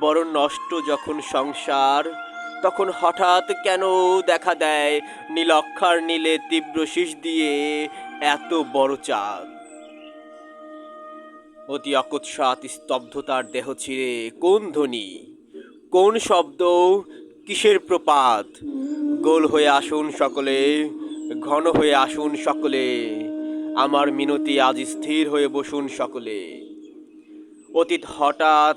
বড় নষ্ট যখন সংসার, তখন হঠাৎ কেন দেখা দেয় নীলক্ষার নীলে তীব্র শীষ দিয়ে এত বড় চাঁদ? অতি অকস্মাৎ স্তব্ধতার দেহ ছিঁড়ে কোন ধ্বনি? কোন শব্দ? কিসের প্রপাত? গোল হয়ে আসুন সকলে, ঘন হয়ে আসুন সকলে, আমার মিনতি আজ স্থির হয়ে বসুন সকলে। অতীত হঠাৎ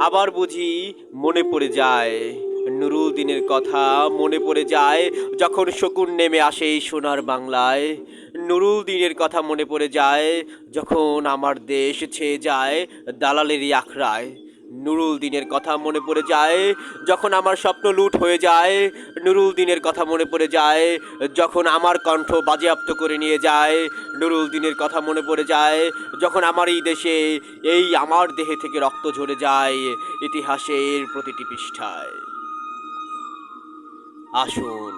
আবার বুঝি মনে পড়ে যায়। নুরুল দিনের কথা মনে পড়ে যায় যখন শকুন নেমে আসে সোনার বাংলায়। নুরুল দিনের কথা মনে পড়ে যায় যখন আমার দেশ ছেয়ে যায় দালালেরই আখড়ায়। নুরুল দিনের কথা মনে পড়ে যায়, যখন আমার স্বপ্ন লুট হয়ে যায়। নুরুল দিনের কথা মনে পড়ে যায়, যখন আমার কণ্ঠ বাজেয়াপ্ত করে নিয়ে যায়। নুরুল দিনের কথা মনে পড়ে যায়, যখন আমার এই দেশে, এই আমার দেহে থেকে রক্ত ঝরে যায় ইতিহাসের প্রতিটি পৃষ্ঠায়। আসুন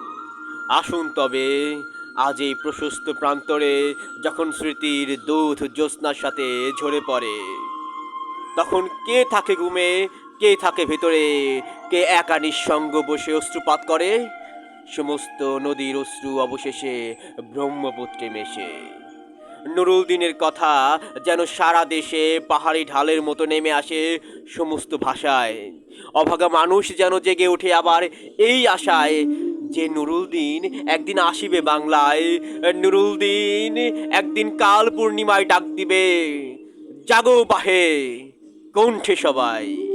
আসুন তবে আজ এই প্রশস্ত প্রান্তরে, যখন স্মৃতির দুধ জ্যোৎস্নার সাথে ঝরে পড়ে। তখন কে থাকে ঘুমে? কে থাকে ভেতরে? কে একা নিঃসঙ্গ বসে অশ্রুপাত করে? সমস্ত নদীর অশ্রু অবশেষে ব্রহ্মপুত্রে মেশে। নুরুল দিনের কথা যেন সারা দেশে পাহাড়ি ঢালের মতো নেমে আসে সমস্ত ভাষায়। অভাগা মানুষ যেন জেগে ওঠে আবার এই আশায় যে নুরুল দিন একদিন আসিবে বাংলায়, নুরুল দিন একদিন কাল পূর্ণিমায় ডাক দিবে। জাগো বাহে! কণ্ঠে সবাই।